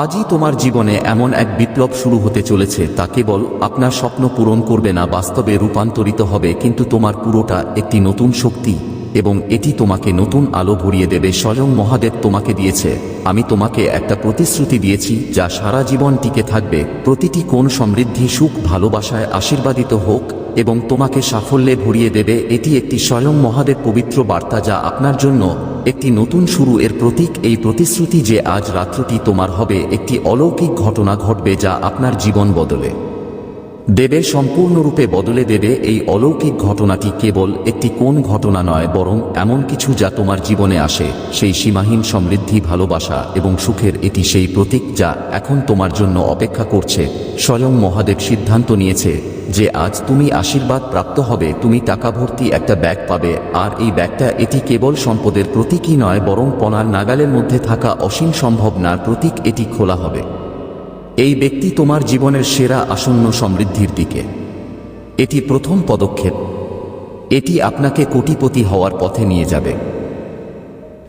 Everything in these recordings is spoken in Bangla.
আজই তোমার জীবনে এমন এক বিপ্লব শুরু হতে চলেছে, তা কেবল আপনার স্বপ্ন পূরণ করবে না, বাস্তবে রূপান্তরিত হবে, কিন্তু তোমার পুরোটা একটি নতুন শক্তি, এবং এটি তোমাকে নতুন আলো ভরিয়ে দেবে, স্বয়ং মহাদেব তোমাকে দিয়েছে। আমি তোমাকে একটা প্রতিশ্রুতি দিয়েছি, যা সারা জীবন টিকে থাকবে। প্রতিটি কোন সমৃদ্ধি, সুখ, ভালোবাসায় আশীর্বাদিত হোক এবং তোমাকে সাফল্যে ভরিয়ে দেবে, এটি একটি স্বয়ং মহাদেব পবিত্র বার্তা যা আপনার জন্য একটি নতুন শুরু। এর প্রতীক এই প্রতিশ্রুতি যে আজ রাত্রটি তোমার হবে, একটি অলৌকিক ঘটনা ঘটবে যা আপনার জীবন বদলে। দেবে সম্পূর্ণরূপে বদলে দেবে, এই অলৌকিক ঘটনাটি কেবল একটি কোন ঘটনা নয়, বরং এমন কিছু যা তোমার জীবনে আসে, সেই সীমাহীন সমৃদ্ধি, ভালোবাসা এবং সুখের, এটি সেই প্রতীক যা এখন তোমার জন্য অপেক্ষা করছে, স্বয়ং মহাদেব সিদ্ধান্ত নিয়েছে। যে আজ তুমি আশীর্বাদ প্রাপ্ত হবে, তুমি টাকা ভর্তি একটা ব্যাগ পাবে, আর এই ব্যাগটা এটি কেবল সম্পদের প্রতীকই নয়, বরং পনার নাগালের মধ্যে থাকা অসীম সম্ভাবনার প্রতীক এটি খোলা হবে। এই ব্যক্তি তোমার জীবনের সেরা আসন্ন সমৃদ্ধির দিকে। এটি প্রথম পদক্ষেপ। এটি আপনাকে কোটিপতি হওয়ার পথে নিয়ে যাবে।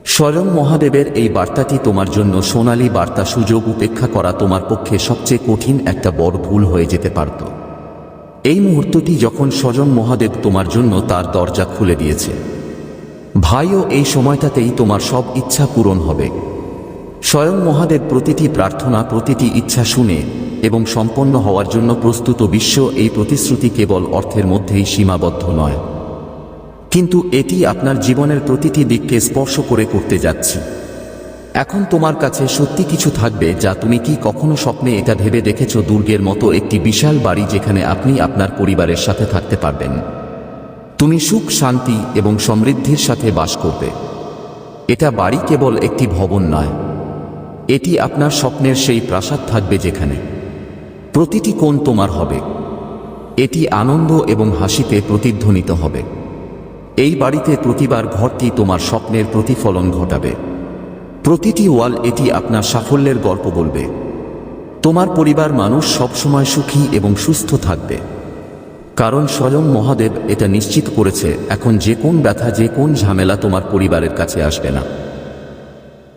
স্বয়ং মহাদেবের এই বার্তাটি তোমার জন্য সোনালী বার্তা সুযোগ উপেক্ষা করা তোমার পক্ষে সবচেয়ে কঠিন একটা বড় ভুল হয়ে যেতে পারত। এই মুহূর্তটি যখন স্বজন মহাদেব তোমার জন্য তার দরজা খুলে দিয়েছে। ভাইও এই সময়টাতেই তোমার সব ইচ্ছা পূরণ হবে। স্বয়ং মহাদেব প্রতিটি প্রার্থনা, প্রতিটি ইচ্ছা শুনে এবং সম্পন্ন হওয়ার জন্য প্রস্তুত বিশ্ব এই প্রতিশ্রুতি কেবল অর্থের মধ্যেই সীমাবদ্ধ নয়। কিন্তু এটি আপনার জীবনের প্রতিটি দিককে স্পর্শ করে করতে যাচ্ছি। এখন তোমার কাছে সত্যি কিছু থাকবে যা তুমি কি কখনো স্বপ্নে এটা ভেবে দেখেছ? দুর্গের মতো একটি বিশাল বাড়ি যেখানে আপনি আপনার পরিবারের সাথে থাকতে পারবেন। তুমি সুখ, শান্তি এবং সমৃদ্ধির সাথে বাস করবে। এটা বাড়ি কেবল একটি ভবন নয়। এটি আপনার স্বপ্নের সেই প্রাসাদ থাকবে যেখানে প্রতিটি কোণ তোমার হবে। এটি আনন্দ এবং হাসিতে প্রতিধ্বনিত হবে। এই বাড়িতে প্রতিবার ঘরটি তোমার স্বপ্নের প্রতিফলন ঘটাবে। প্রতিটি ওয়াল এটি আপনার সাফল্যের গল্প বলবে। তোমার পরিবার মানুষ সবসময় সুখী এবং সুস্থ থাকবে। কারণ স্বয়ং মহাদেব এটা নিশ্চিত করেছে, এখন যে কোন ব্যথা, যে কোন ঝামেলা তোমার পরিবারের কাছে আসবে না।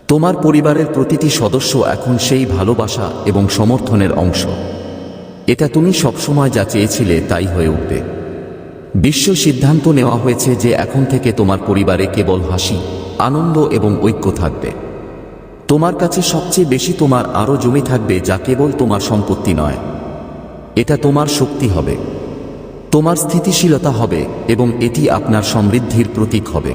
তোমার পরিবারের প্রতিটি সদস্য এখন সেই ভালোবাসা এবং সমর্থনের অংশ। এটা তুমি সবসময় যা চেয়েছিলে তাই হয়ে উঠবে। বিশ্ব সিদ্ধান্ত নেওয়া হয়েছে যে এখন থেকে তোমার পরিবারে কেবল হাসি, আনন্দ এবং ঐক্য থাকবে। তোমার কাছে সবচেয়ে বেশি তোমার আরও জমি থাকবে যা কেবল তোমার সম্পত্তি নয়। এটা তোমার শক্তি হবে। তোমার স্থিতিশীলতা হবে এবং এটি আপনার সমৃদ্ধির প্রতীক হবে।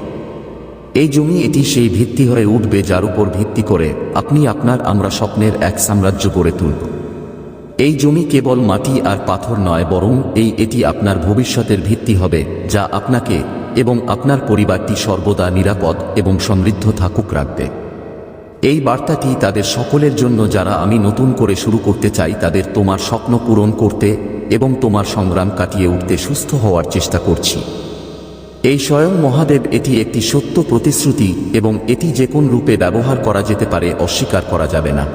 এই জমি এটি সেই ভিত্তি হয়ে উঠবে যার উপর ভিত্তি করে আপনি আপনার আমরা স্বপ্নের এক সাম্রাজ্য গড়ে তুলব। এই জমি কেবল মাটি আর পাথর নয়, বরং এই এটি আপনার ভবিষ্যতের ভিত্তি হবে, যা আপনাকে এবং আপনার পরিবারটি সর্বদা নিরাপদ এবং সমৃদ্ধ থাকুক রাখবে। এই বার্তাটি তাদের সকলের জন্য যারা আমি নতুন করে শুরু করতে চাই তাদের তোমার স্বপ্ন পূরণ করতে এবং তোমার সংগ্রাম কাটিয়ে উঠতে সুস্থ হওয়ার চেষ্টা করছি। এই স্বয়ং মহাদেব এটি একটি সত্য প্রতিশ্রুতি এবং এটি যে কোন রূপে ব্যবহার করা যেতে পারে অস্বীকার করা যাবে না।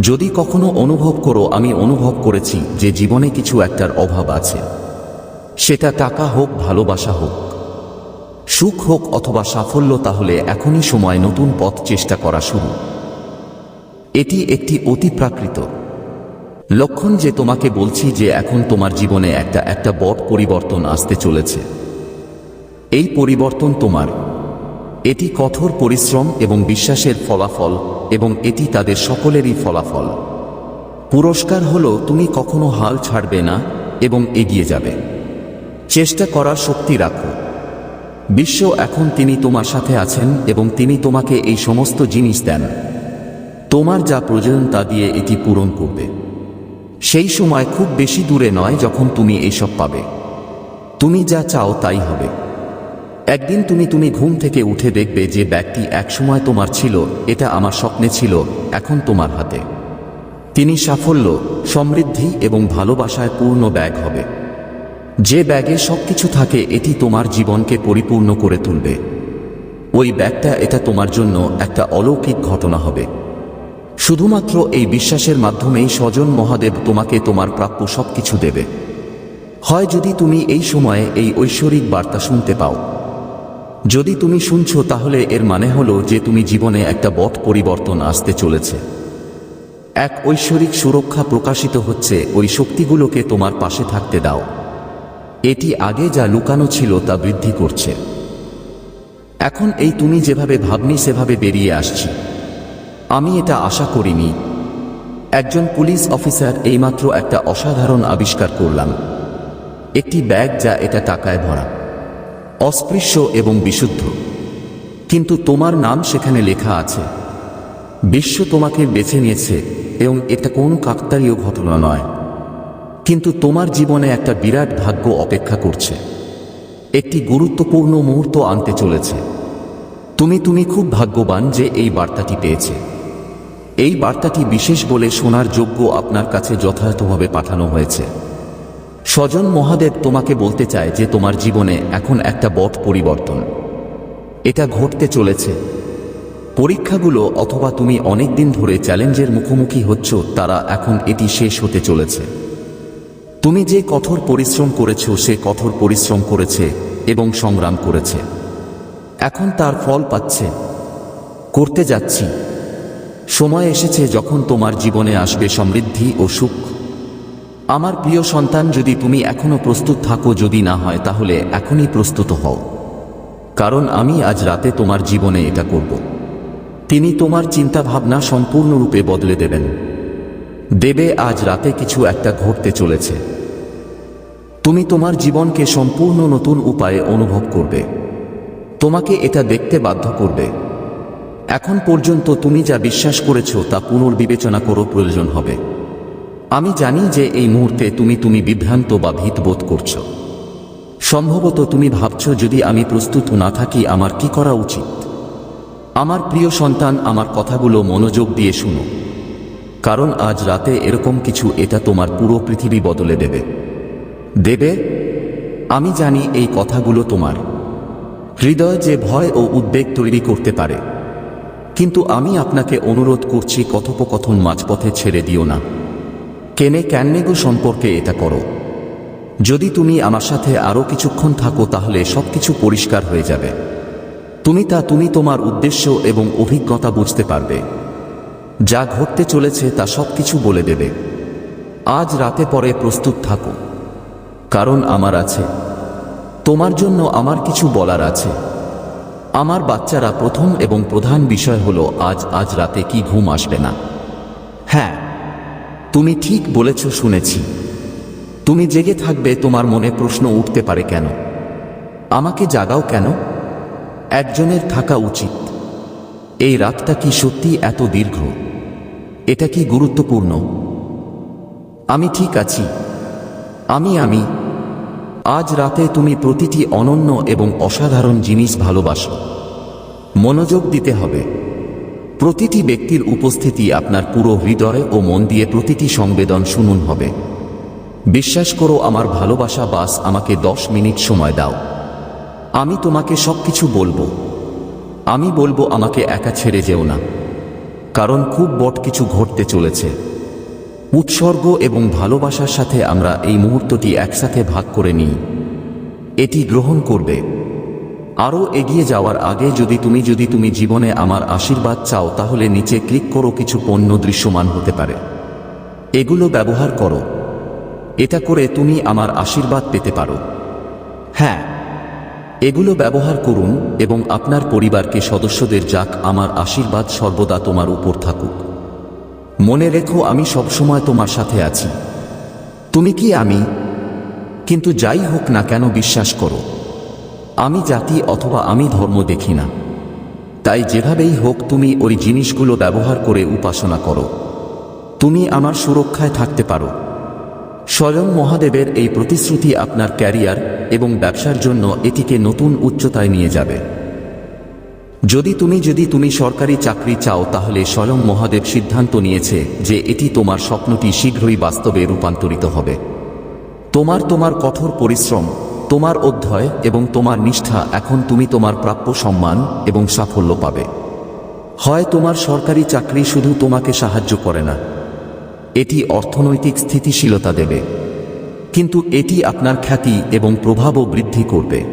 যদি কখনো অনুভব করো আমি অনুভব করেছি যে জীবনে কিছু একটার অভাব আছে। সেটা টাকা হোক ভালোবাসা হোক সুখ হোক অথবা সাফল্য, তাহলে এখনই সময় নতুন পথ চেষ্টা করা শুরু। এটি একটি অতি প্রাকৃত লক্ষণ যে তোমাকে বলছি যে এখন তোমার জীবনে একটা একটা বড় পরিবর্তন আসতে চলেছে। এই পরিবর্তন তোমার। এটি কঠোর পরিশ্রম এবং বিশ্বাসের ফলাফল এবং এটি তাদের সকলেরই ফলাফল। পুরস্কার হলো, তুমি কখনো হাল ছাড়বে না এবং এগিয়ে যাবে। চেষ্টা করার শক্তি রাখো। বিশ্ব এখন তিনি তোমার সাথে আছেন এবং তিনি তোমাকে এই সমস্ত জিনিস দেন। তোমার যা প্রয়োজন তা দিয়ে এটি পূরণ করবে। সেই সময় খুব বেশি দূরে নয় যখন তুমি এইসব পাবে। তুমি যা চাও তাই হবে। একদিন তুমি তুমি ঘুম থেকে উঠে দেখবে যে ব্যাগটি একসময় তোমার ছিল, এটা আমার স্বপ্নে ছিল, এখন তোমার হাতে। তিনি সাফল্য, সমৃদ্ধি এবং ভালোবাসায় পূর্ণ ব্যাগ হবে। যে ব্যাগে সবকিছু থাকে, এটি তোমার জীবনকে পরিপূর্ণ করে তুলবে। ওই ব্যাগটা, এটা তোমার জন্য একটা অলৌকিক ঘটনা হবে। শুধুমাত্র এই বিশ্বাসের মাধ্যমেই স্বজন মহাদেব তোমাকে তোমার প্রাপ্য সবকিছু দেবে। হয় যদি তুমি এই সময়ে এই ঐশ্বরিক বার্তা শুনতে পাও। যদি তুমি শুনছো, তাহলে এর মানে হলো যে তুমি জীবনে একটা বট পরিবর্তন আসতে চলেছে। এক ঐশ্বরিক সুরক্ষা প্রকাশিত হচ্ছে, ওই শক্তিগুলোকে তোমার পাশে থাকতে দাও। এটি আগে যা লুকানো ছিল তা বৃদ্ধি করছে। এখন এই তুমি যেভাবে ভাবনি, সেভাবে বেরিয়ে আসছি। আমি এটা আশা করিনি। একজন পুলিশ অফিসার এইমাত্র একটা অসাধারণ আবিষ্কার করলাম। একটি ব্যাগ যা এটা টাকায় ভরা। অস্পৃশ্য এবং বিশুদ্ধ। কিন্তু তোমার নাম সেখানে লেখা আছে। বিশ্ব তোমাকে বেছে নিয়েছে এবং এটা কোনো কাকতারীয় ঘটনা নয়। কিন্তু তোমার জীবনে একটা বিরাট ভাগ্য অপেক্ষা করছে। একটি গুরুত্বপূর্ণ মুহূর্ত আনতে চলেছে। তুমি তুমি খুব ভাগ্যবান যে এই বার্তাটি পেয়েছে। এই বার্তাটি বিশেষ বলে শোনার যোগ্য আপনার কাছে যথাযথভাবে পাঠানো হয়েছে। স্বজন মহাদেব তোমাকে বলতে চায় যে তোমার জীবনে এখন একটা বট পরিবর্তন। এটা ঘটতে চলেছে। পরীক্ষাগুলো অথবা তুমি অনেক দিন ধরে চ্যালেঞ্জের মুখোমুখি হচ্ছ, তারা এখন এটি শেষ হতে চলেছে। তুমি যে কঠোর পরিশ্রম করেছ, সে কঠোর পরিশ্রম করেছে এবং সংগ্রাম করেছে। এখন তার ফল পাচ্ছে। করতে যাচ্ছি। সময় এসেছে যখন তোমার জীবনে আসবে সমৃদ্ধি ও সুখ। আমার প্রিয় সন্তান, যদি তুমি এখনও প্রস্তুত থাকো, যদি না হয়, তাহলে এখনই প্রস্তুত হও। কারণ আমি আজ রাতে তোমার জীবনে এটা করব। তিনি তোমার চিন্তা ভাবনা সম্পূর্ণরূপে বদলে দেবেন। দেবে আজ রাতে কিছু একটা ঘটতে চলেছে। তুমি তোমার জীবনকে সম্পূর্ণ নতুন উপায়ে অনুভব করবে। তোমাকে এটা দেখতে বাধ্য করবে। এখন পর্যন্ত তুমি যা বিশ্বাস করেছ তা পুনর্বিবেচনা করো প্রয়োজন হবে। আমি জানি যে এই মুহূর্তে তুমি তুমি বিভ্রান্ত বা ভীত বোধ করছ। সম্ভবত তুমি ভাবছ যদি আমি প্রস্তুত না থাকি আমার কি করা উচিত? আমার প্রিয় সন্তান, আমার কথাগুলো মনোযোগ দিয়ে শুনো। কারণ আজ রাতে এরকম কিছু এটা তোমার পুরো পৃথিবী বদলে দেবে। দেবে? আমি জানি এই কথাগুলো তোমার। হৃদয় যে ভয় ও উদ্বেগ তৈরি করতে পারে। কিন্তু আমি আপনাকে অনুরোধ করছি কথোপকথন মাঝপথে ছেড়ে দিও না। কেনে ক্যান্নেগো সম্পর্কে এটা করো। যদি তুমি আমার সাথে আরও কিছুক্ষণ থাকো তাহলে সবকিছু পরিষ্কার হয়ে যাবে। তুমি তা তুমি তোমার উদ্দেশ্য এবং অভিজ্ঞতা বুঝতে পারবে। যা ঘটতে চলেছে তা সব কিছু বলে দেবে। আজ রাতে পরে প্রস্তুত থাকো। কারণ আমার আছে। তোমার জন্য আমার কিছু বলার আছে। আমার বাচ্চারা প্রথম এবং প্রধান বিষয় হলো, আজ আজ রাতে কি ঘুম আসবে না। হ্যাঁ তুমি ঠিক বলেছ, শুনেছি। তুমি জেগে থাকবে, তোমার মনে প্রশ্ন উঠতে পারে কেন? আমাকে জাগাও কেন? একজনের থাকা উচিত। এই রাতটা কি সত্যি এত দীর্ঘ? এটা কি গুরুত্বপূর্ণ? আমি ঠিক আছি। আমি আমি। আজ রাতে তুমি প্রতিটি অনন্য এবং অসাধারণ জিনিস ভালোবাসো। মনোযোগ দিতে হবে। প্রতিটি ব্যক্তির উপস্থিতি আপনার পুরো হৃদয় ও মন দিয়ে প্রতিটি সংবেদন শুনুন হবে। বিশ্বাস করো, আমার ভালোবাসা বাস আমাকে দশ মিনিট সময় দাও। আমি তোমাকে সবকিছু বলব। আমি বলব আমাকে একা ছেড়ে যেও না, কারণ খুব বট কিছু ঘটতে চলেছে। উৎসর্গ এবং ভালোবাসার সাথে আমরা এই মুহূর্তটি একসাথে ভাগ করে নিই। এটি গ্রহণ করবে। আরও এগিয়ে যাওয়ার আগে যদি তুমি যদি তুমি জীবনে আমার আশীর্বাদ চাও, তাহলে নিচে ক্লিক করো কিছু পণ্য দৃশ্যমান হতে পারে। এগুলো ব্যবহার করো। এটা করে তুমি আমার আশীর্বাদ পেতে পারো। হ্যাঁ এগুলো ব্যবহার করুন এবং আপনার পরিবারকে সদস্যদের যাক, আমার আশীর্বাদ সর্বদা তোমার উপর থাকুক। মনে রেখো, আমি সবসময় তোমার সাথে আছি। তুমি কি আমি? কিন্তু যাই হোক না কেন বিশ্বাস করো, আমি জাতি অথবা আমি ধর্ম দেখি না। তাই যেভাবেই হোক, তুমি ওই জিনিসগুলো ব্যবহার করে উপাসনা করো। তুমি আমার সুরক্ষায় থাকতে পারো। স্বয়ং মহাদেবের এই প্রতিশ্রুতি আপনার ক্যারিয়ার এবং ব্যবসার জন্য এটিকে নতুন উচ্চতায় নিয়ে যাবে। যদি তুমি যদি তুমি সরকারি চাকরি চাও, তাহলে স্বয়ং মহাদেব সিদ্ধান্ত নিয়েছে যে এটি তোমার স্বপ্নটি শীঘ্রই বাস্তবে রূপান্তরিত হবে। তোমার তোমার কঠোর পরিশ্রম, তোমার অধ্যয় এবং তোমার নিষ্ঠা এখন তুমি তোমার প্রাপ্য সম্মান এবং সাফল্য পাবে। হয় তোমার সরকারি চাকরি শুধু তোমাকে সাহায্য করে না এটি অর্থনৈতিক স্থিতিশীলতা দেবে। কিন্তু এটি আপনার খ্যাতি এবং প্রভাবও বৃদ্ধি করবে।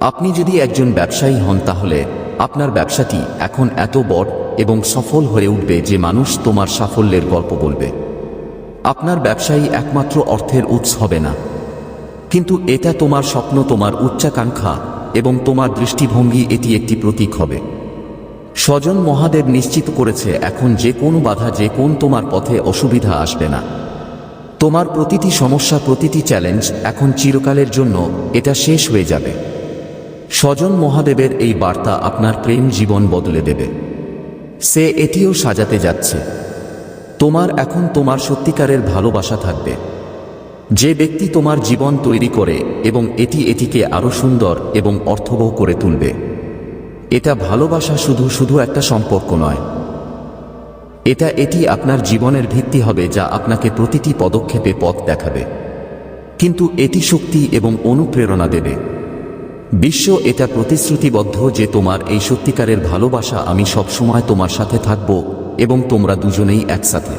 আপনি যদি একজন ব্যবসায়ী হন তাহলে আপনার ব্যবসাটি এখন এত বড় এবং সফল হয়ে উঠবে যে মানুষ তোমার সাফল্যের গল্প বলবে। আপনার ব্যবসায়ী একমাত্র অর্থের উৎস হবে না। কিন্তু এটা তোমার স্বপ্ন, তোমার উচ্চাকাঙ্ক্ষা এবং তোমার দৃষ্টিভঙ্গি এটি একটি প্রতীক হবে। স্বজন মহাদেব নিশ্চিত করেছে, এখন যে কোনো বাধা, যে কোন তোমার পথে অসুবিধা আসবে না। তোমার প্রতিটি সমস্যা, প্রতিটি চ্যালেঞ্জ এখন চিরকালের জন্য এটা শেষ হয়ে যাবে। স্বজন মহাদেবের এই বার্তা আপনার প্রেম জীবন বদলে দেবে। সে এটিও সাজাতে যাচ্ছে। তোমার এখন তোমার সত্যিকারের ভালোবাসা থাকবে। যে ব্যক্তি তোমার জীবন তৈরি করে এবং এটি এটিকে আরও সুন্দর এবং অর্থবহ করে তুলবে। এটা ভালোবাসা শুধু শুধু একটা সম্পর্ক নয়। এটা, এটি আপনার জীবনের ভিত্তি হবে যা আপনাকে প্রতিটি পদক্ষেপে পথ দেখাবে। কিন্তু এটি শক্তি এবং অনুপ্রেরণা দেবে। বিশ্ব এটা প্রতিশ্রুতিবদ্ধ যে তোমার এই সত্যিকারের ভালোবাসা আমি সবসময় তোমার সাথে থাকব এবং তোমরা দুজনেই একসাথে।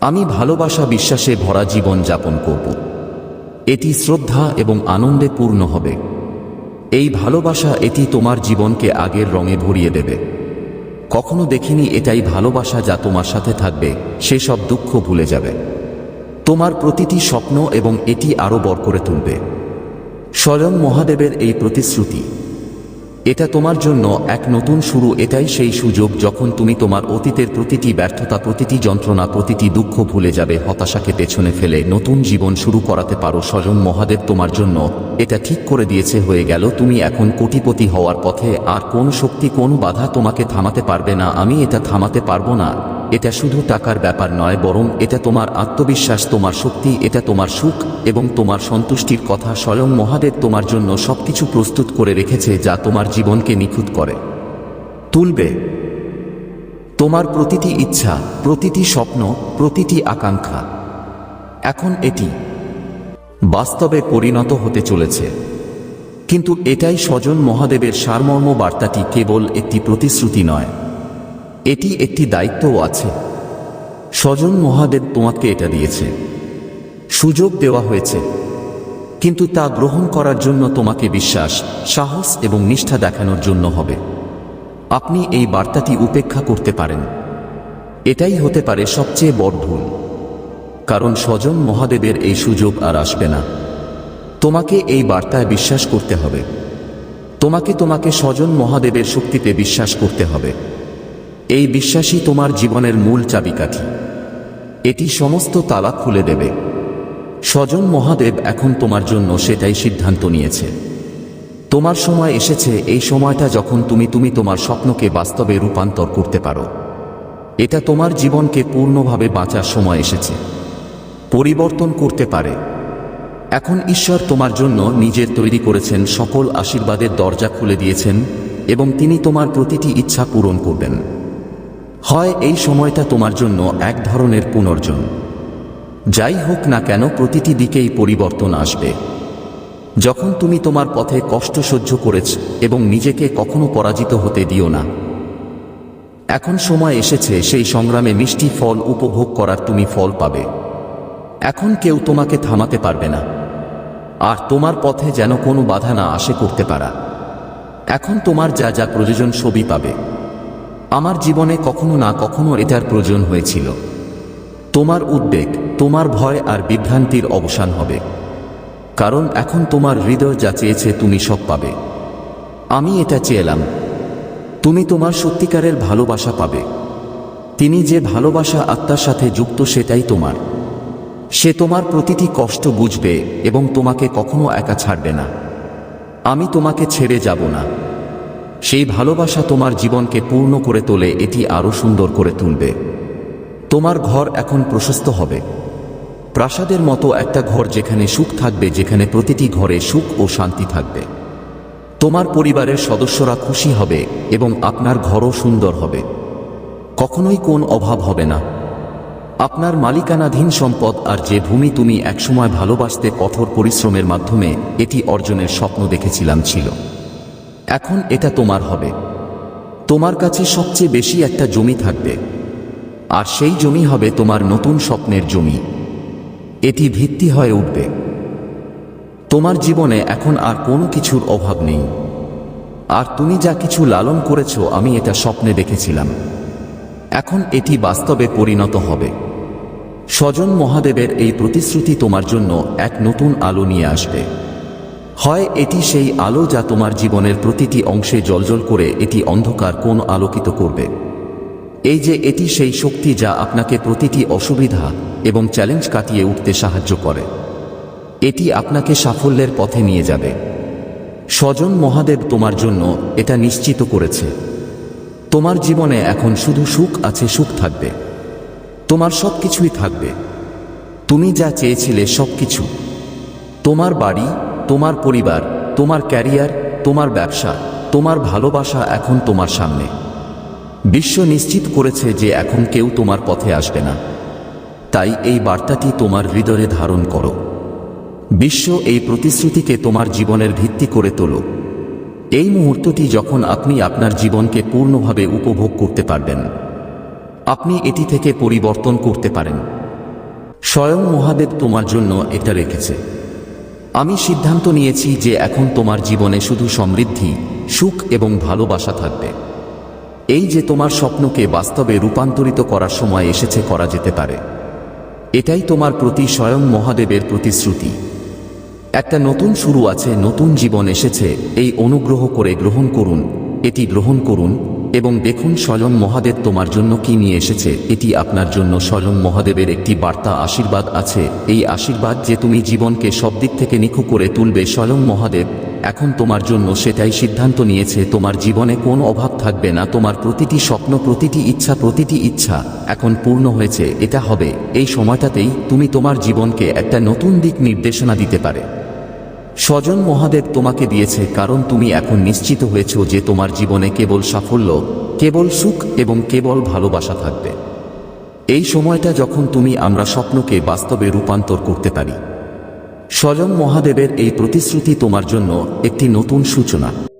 আমি ভালোবাসা বিশ্বাসে ভরা জীবন যাপন করব। এটি শ্রদ্ধা এবং আনন্দে পূর্ণ হবে। এই ভালোবাসা এটি তোমার জীবনকে আগের রঙে ভরিয়ে দেবে। কখনো দেখিনি এটাই ভালোবাসা যা তোমার সাথে থাকবে, সেসব দুঃখ ভুলে যাবে। তোমার প্রতিটি স্বপ্ন এবং এটি আরও বর করে তুলবে। স্বয়ং মহাদেবের এই প্রতিশ্রুতি। এটা তোমার জন্য এক নতুন শুরু, এটাই সেই সুযোগ যখন তুমি তোমার অতীতের প্রতিটি ব্যর্থতা, প্রতিটি যন্ত্রণা, প্রতিটি দুঃখ ভুলে যাবে, হতাশাকে পেছনে ফেলে নতুন জীবন শুরু করাতে পারো। স্বজন মহাদেব তোমার জন্য এটা ঠিক করে দিয়েছে হয়ে গেল। তুমি এখন কোটিপতি হওয়ার পথে আর কোন শক্তি, কোন বাধা তোমাকে থামাতে পারবে না। আমি এটা থামাতে পারব না। এটা শুধু টাকার ব্যাপার নয়, বরং এটা তোমার আত্মবিশ্বাস, তোমার শক্তি এটা তোমার সুখ এবং তোমার সন্তুষ্টির কথা স্বয়ং মহাদেব তোমার জন্য সবকিছু প্রস্তুত করে রেখেছে যা তোমার জীবনকে নিখুঁত করে। তুলবে। তোমার প্রতিটি ইচ্ছা, প্রতিটি স্বপ্ন, প্রতিটি আকাঙ্ক্ষা এখন এটি বাস্তবে পরিণত হতে চলেছে। কিন্তু এটাই স্বজন মহাদেবের সারমর্ম বার্তাটি কেবল একটি প্রতিশ্রুতি নয়। এটি একটি দায়িত্বও আছে। স্বজন মহাদেব তোমাকে এটা দিয়েছে। সুযোগ দেওয়া হয়েছে। কিন্তু তা গ্রহণ করার জন্য তোমাকে বিশ্বাস, সাহস এবং নিষ্ঠা দেখানোর জন্য হবে। আপনি এই বার্তাটি উপেক্ষা করতে পারেন। এটাই হতে পারে সবচেয়ে বড় ভুল। কারণ স্বজন মহাদেবের এই সুযোগ আর আসবে না। তোমাকে এই বার্তায় বিশ্বাস করতে হবে। তোমাকে তোমাকে স্বজন মহাদেবের শক্তিতে বিশ্বাস করতে হবে। এই বিশ্বাসই তোমার জীবনের মূল চাবিকাঠি। এটি সমস্ত তালা খুলে দেবে। স্বজন মহাদেব এখন তোমার জন্য সেটাই সিদ্ধান্ত নিয়েছে। তোমার সময় এসেছে, এই সময়টা যখন তুমি তুমি তোমার স্বপ্নকে বাস্তবে রূপান্তর করতে পারো। এটা তোমার জীবনকে পূর্ণভাবে বাঁচার সময় এসেছে। পরিবর্তন করতে পারে। এখন ঈশ্বর তোমার জন্য নিজের তৈরি করেছেন সকল আশীর্বাদের দরজা খুলে দিয়েছেন এবং তিনি তোমার প্রতিটি ইচ্ছা পূরণ করবেন। হয় এই সময়টা তোমার জন্য এক ধরনের পুনর্জন। যাই হোক না কেন প্রতিটি দিকেই পরিবর্তন আসবে। যখন তুমি তোমার পথে কষ্ট সহ্য করেছ এবং নিজেকে কখনো পরাজিত হতে দিও না, এখন সময় এসেছে সেই সংগ্রামে মিষ্টি ফল উপভোগ করার তুমি ফল পাবে। এখন কেউ তোমাকে থামাতে পারবে না, আর তোমার পথে যেন কোনো বাধা না আসে করতে পারা। এখন তোমার যা যা প্রয়োজন সবই পাবে। আমার জীবনে কখনো না কখনো এটার প্রয়োজন হয়েছিল। তোমার উদ্বেগ, তোমার ভয় আর বিভ্রান্তির অবসান হবে। কারণ এখন তোমার হৃদয় যা চেয়েছে তুমি সব পাবে। আমি এটা চেয়েলাম। তুমি তোমার সত্যিকারের ভালোবাসা পাবে। তিনি যে ভালোবাসা আত্মার সাথে যুক্ত সেটাই তোমার। সে তোমার প্রতিটি কষ্ট বুঝবে এবং তোমাকে কখনো একা ছাড়বে না। আমি তোমাকে ছেড়ে যাব না। সেই ভালোবাসা তোমার জীবনকে পূর্ণ করে তোলে, এটি আরও সুন্দর করে তুলবে। তোমার ঘর এখন প্রশস্ত হবে। প্রাসাদের মতো একটা ঘর যেখানে সুখ থাকবে, যেখানে প্রতিটি ঘরে সুখ ও শান্তি থাকবে। তোমার পরিবারের সদস্যরা খুশি হবে এবং আপনার ঘরও সুন্দর হবে। কখনোই কোন অভাব হবে না। আপনার মালিকানাধীন সম্পদ আর যে ভূমি তুমি একসময় ভালোবাসতে কঠোর পরিশ্রমের মাধ্যমে, এটি অর্জনের স্বপ্ন দেখেছিলাম ছিল। এখন এটা তোমার হবে। তোমার কাছে সবচেয়ে বেশি একটা জমি থাকবে। আর সেই জমি হবে তোমার নতুন স্বপ্নের জমি। এটি ভিত্তি হয়ে উঠবে। তোমার জীবনে এখন আর কোনো কিছুর অভাব নেই। আর তুমি যা কিছু লালন করেছ, আমি এটা স্বপ্নে দেখেছিলাম। এখন এটি বাস্তবে পরিণত হবে। স্বজন মহাদেবের এই প্রতিশ্রুতি তোমার জন্য এক নতুন আলো নিয়ে আসবে। হয় এটি সেই আলো যা তোমার জীবনের প্রতিটি অংশে জলজল করে এটি অন্ধকার কোন আলোকিত করবে। এই যে এটি সেই শক্তি যা আপনাকে প্রতিটি অসুবিধা এবং চ্যালেঞ্জ কাটিয়ে উঠতে সাহায্য করে। এটি আপনাকে সাফল্যের পথে নিয়ে যাবে। স্বজন মহাদেব তোমার জন্য এটা নিশ্চিত করেছে। তোমার জীবনে এখন শুধু সুখ আছে, সুখ থাকবে। তোমার সব কিছুই থাকবে। তুমি যা চেয়েছিলে সব কিছু তোমার বাড়ি তোমার পরিবার, তোমার ক্যারিয়ার, তোমার ব্যবসা, তোমার ভালোবাসা এখন তোমার সামনে। বিশ্ব নিশ্চিত করেছে যে এখন কেউ তোমার পথে আসবে না। তাই এই বার্তাটি তোমার হৃদয়ে ধারণ করো। বিশ্ব এই প্রতিশ্রুতিকে তোমার জীবনের ভিত্তি করে তোলো। এই মুহূর্তটি যখন আপনি আপনার জীবনকে পূর্ণভাবে উপভোগ করতে পারবেন, আপনি এটি থেকে পরিবর্তন করতে পারেন। স্বয়ং মহাদেব তোমার জন্য এটা রেখেছে। আমি সিদ্ধান্ত নিয়েছি যে এখন তোমার জীবনে শুধু সমৃদ্ধি, সুখ এবং ভালোবাসা থাকবে। এই যে তোমার স্বপ্নকে বাস্তবে রূপান্তরিত করার সময় এসেছে করা যেতে পারে। এটাই তোমার প্রতি স্বয়ং মহাদেবের প্রতিশ্রুতি। একটা নতুন শুরু আছে, নতুন জীবন এসেছে, এই অনুগ্রহ করে গ্রহণ করুন, এটি গ্রহণ করুন এবং দেখুন স্বয়ং মহাদেব তোমার জন্য কি নিয়ে এসেছে, এটি আপনার জন্য স্বয়ং মহাদেবের একটি বার্তা, আশীর্বাদ আছে। এই আশীর্বাদ যে তুমি জীবনকে সব দিক থেকে নিখু করে তুলবে স্বয়ং মহাদেব, এখন তোমার জন্য সেটাই সিদ্ধান্ত নিয়েছে, তোমার জীবনে কোনো অভাব থাকবে না, তোমার প্রতিটি স্বপ্ন, প্রতিটি ইচ্ছা প্রতিটি ইচ্ছা এখন পূর্ণ হয়েছে, এটা হবে। এই সময়টাতেই তুমি তোমার জীবনকে একটা নতুন দিক নির্দেশনা দিতে পারে। স্বজন মহাদেব তোমাকে দিয়েছে, কারণ তুমি এখন নিশ্চিত হয়েছ যে তোমার জীবনে কেবল সাফল্য, কেবল সুখ এবং কেবল ভালোবাসা থাকবে। এই সময়টা যখন তুমি আমরা স্বপ্নকে বাস্তবে রূপান্তর করতে পারি। স্বজন মহাদেবের এই প্রতিশ্রুতি তোমার জন্য একটি নতুন সূচনা।